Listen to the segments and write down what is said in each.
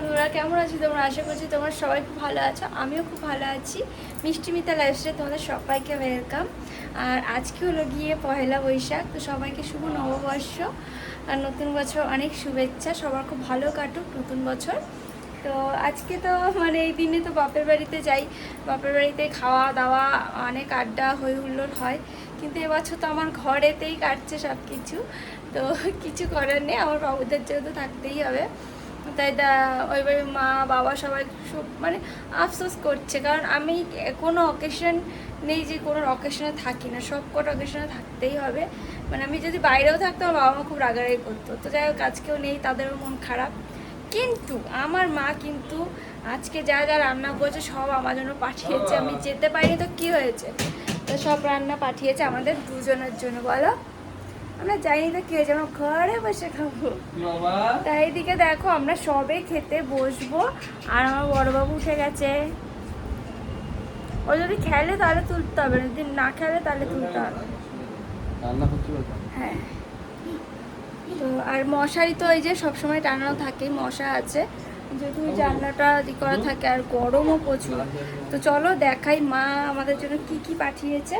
বন্ধুরা, কেমন আছো তোমরা? আশা করছি তোমরা সবাই খুব ভালো আছো। আমিও খুব ভালো আছি। মিষ্টি মিতা লাইফস্টাইলে তোমাদের সবাইকে ওয়েলকাম আর আজকে হলো গিয়ে পহেলা বৈশাখ, তো সবাইকে শুভ নববর্ষ। আর নতুন বছর অনেক শুভেচ্ছা, সবার খুব ভালো কাটুক নতুন বছর। তো আজকে তো মানে এই দিনে তো বাপের বাড়িতে যাই। বাপের বাড়িতে খাওয়া দাওয়া, অনেক আড্ডা হই হুল্লোড় হয়। কিন্তু এবছর তো আমার ঘরেতেই কাটছে সব কিছু তো কিছু করার নেই, আমার বাবুদের জন্য তো থাকতেই হবে। তাই ওইভাবে মা, বাবা সবাই সব মানে আফসোস করছে। কারণ আমি কোনো অকেশন নেই যে কোনো অকেশনে থাকি না। সব কটা অকেশনে থাকতেই হবে। মানে আমি যদি বাইরেও থাকতাম, আমার বাবা মা খুব রাগারাগি করতো। তো যাই হোক আজকেও নেই, তাদেরও মন খারাপ। কিন্তু আমার মা কিন্তু আজকে যা যা রান্না করেছে, সব আমার জন্য পাঠিয়েছে। আমি যেতে পারিনি, তো কি হয়েছে? তো সব রান্না পাঠিয়েছে আমাদের দুজনের জন্য। বলো। আমরা জানি তো কি হয়েছে আমরা ঘরে বসে খাব। তাই এদিকে দেখো আমরা সবে খেতে বসবো আর আমার বড়বাবু উঠে গেছে। ও যদি খেলে তাহলে তুলতে হবে যদি না খেলে তাহলে তুলতে হবে। হ্যাঁ। তো আর মশারি তো এই যে সবসময় টানানো থাকে মশা আছে। যেহেতু জানলাটা ই করা থাকে আর গরমও প্রচুর। তো চলো দেখাই মা আমাদের জন্য কি কি পাঠিয়েছে।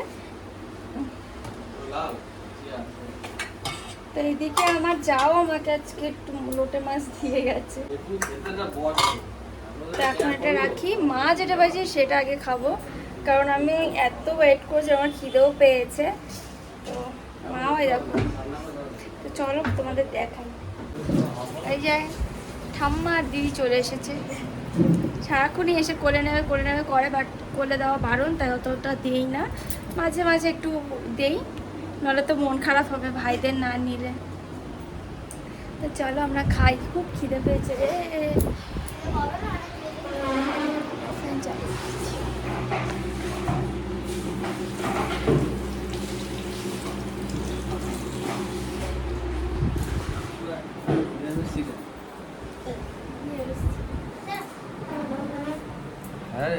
তো এইদিকে আমার যাও আমাকে আজকে একটু লোটে মাছ দিয়ে গেছে। তো এখন এটা রাখি। মা যেটা পাইছে সেটা আগে খাব, কারণ আমি এত ওয়েট করছি, আমার খিদেও পেয়েছে। তো মাও দেখো। তো চলো তোমাদের দেখাই। এই যে ঠাম্মা আর দিদি চলে এসেছে। সারাক্ষণই এসে কোলে নেবে কোলে নেবে, করে বাট কোলে দেওয়া বারণ, তাই অতটা দিই না। মাঝে মাঝে একটু দেই। নাহলে তো মন খারাপ হবে ভাইদের না নিলে। তো চলো আমরা খাই খুব খিদে পেয়েছে রে। হ্যাঁ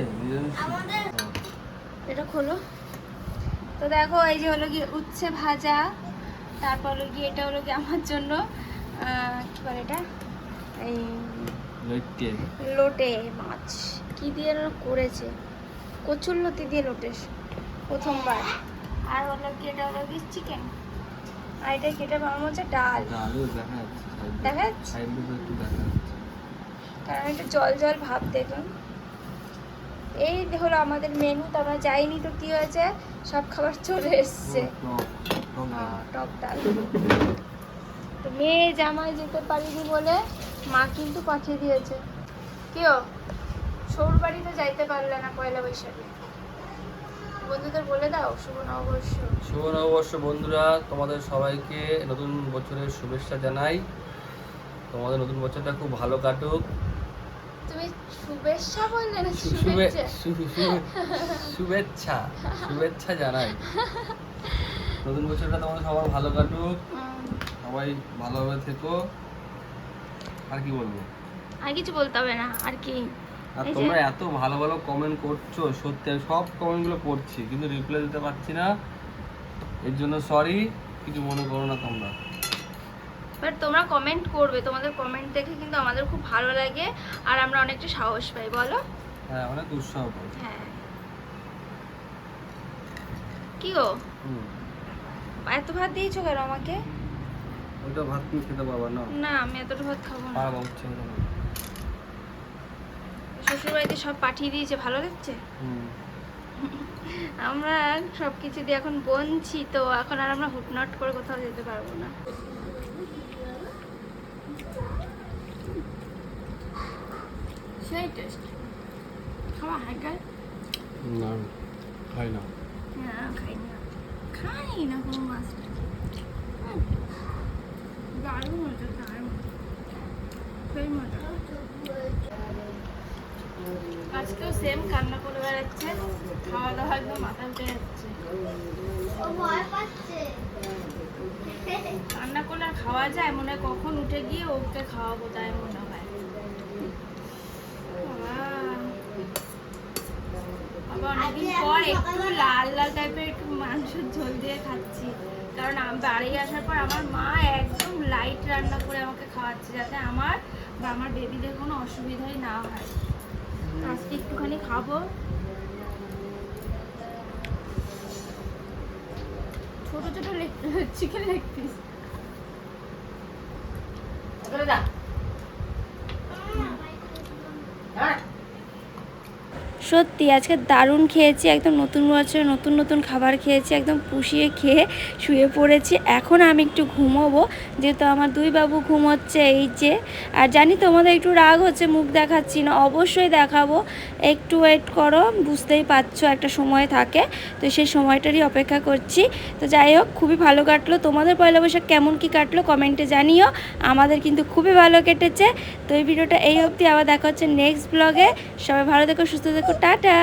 এটা খোলো। তো দেখো এই যে হলো গিয়ে উচ্ছে ভাজা। তারপর হলো গিয়ে এটা হলো গিয়ে আমার জন্য কি বলে এটা? এই লোটে মাছ। কি দিয়ে করেছে? কচুর লতি দিয়ে লোটে প্রথমবার। আর হলো কি এটা হলো কি চিকেন আর এটা কেটে বানানো হচ্ছে ডাল। দেখা যাচ্ছে কারণ একটু জল জল ভাব দেখুন। এই হলো আমাদের মেনু তো আমরা যাইনি তো কি হয়েছে? সব খাবার চলে এসছে। টক ডাল। তো মেয়ে জামাই যেতে পারিনি বলে মা কিন্তু পাঠিয়ে দিয়েছে। কেউ সৌর বাড়িতে যাইতে পারলে না পয়লা বৈশাখে। বন্ধুদের বলে দাও শুভ নববর্ষ। শুভ নববর্ষ বন্ধুরা তোমাদের সবাইকে নতুন বছরের শুভেচ্ছা জানাই। তোমাদের নতুন বছরটা খুব ভালো কাটুক। তুমি শুভেচ্ছা বললে না শুভেচ্ছা? শুভেচ্ছা শুভেচ্ছা জানাই। নতুন বছরটা তোমাদের সবার ভালো কাটুক। সবাই ভালোভাবে থেকো। আর কি বলব? আর কিছু বলতে হবে না আর কি? আর তোমরা এত ভালো ভালো কমেন্ট করছ সত্যি আমি সব কমেন্টগুলো পড়ছি কিন্তু রিপ্লাই দিতে পারছি না। এর জন্য সরি কিছু মনে করো না তোমরা। বাট তোমরা কমেন্ট করবে তোমাদের কমেন্ট দেখে কিন্তু আমাদের খুব ভালো লাগে আর আমরা অনেকটা সাহস পাই বলো? হ্যাঁ অনেক উৎসাহ পাই। হ্যাঁ। কি গো? এত ভাত দিয়েছ কেন আমাকে? ওইটা ভাত তুমি খেতে পারবা না। না আমি এতটা ভাত খাব না। পারবা হচ্ছে না। শ্বশুর বাড়িতে সব পাঠিয়ে দিয়েছে ভালো লাগছে? আমরা সব কিছু দিয়ে এখন বনছি তো এখন আর আমরা হুটনট করে কোথাও যেতে পারব না। সেই টেস্ট খাওয়া হ্যাঁ গায়ে না খাই না না খাই না খাই না কোনো মাছ দারুণ মজা দারুণ সেই মজা আজকেও সেম কান্না করে বেড়াচ্ছে। খাওয়া দাওয়া একদম মাথা উঠে যাচ্ছে। কান্না করলে আর খাওয়া যায়? মনে হয় কখন উঠে গিয়ে ওকে খাওয়াবো তাই মনে হয় বাবা। বাবা পর একটু লাল লাল টাইপের একটু মাংসের ঝোল দিয়ে খাচ্ছি। কারণ বাড়ি আসার পর আমার মা একদম লাইট রান্না করে আমাকে খাওয়াচ্ছে যাতে আমার বা আমার বেবিদের কোনো অসুবিধাই না হয়। আজকে একটুখানি খাব। ছোট ছোট চিকেন লেগ পিস সত্যি, আজকে দারুণ খেয়েছি, একদম নতুন বছরে নতুন নতুন খাবার খেয়েছি, একদম পুষিয়ে খেয়ে শুয়ে পড়েছি। এখন আমি একটু ঘুমোবো, যেহেতু আমার দুই বাবু ঘুমোচ্ছে এই যে। আর জানি তোমাদের একটু রাগ হচ্ছে, মুখ দেখাচ্ছি না, অবশ্যই দেখাবো। একটু ওয়েট করো, বুঝতেই পারছ একটা সময় থাকে, তো সেই সময়টারই অপেক্ষা করছি। তো যাই হোক, খুবই ভালো কাটলো। তোমাদের পয়লা বৈশাখ কেমন কি কাটলো কমেন্টে জানিও। আমাদের কিন্তু খুবই ভালো কেটেছে। তো এই ভিডিওটা এই অবধি, আবার দেখা হচ্ছে নেক্সট ব্লগে সবাই ভালো থেকো, সুস্থ থেকো টাটা।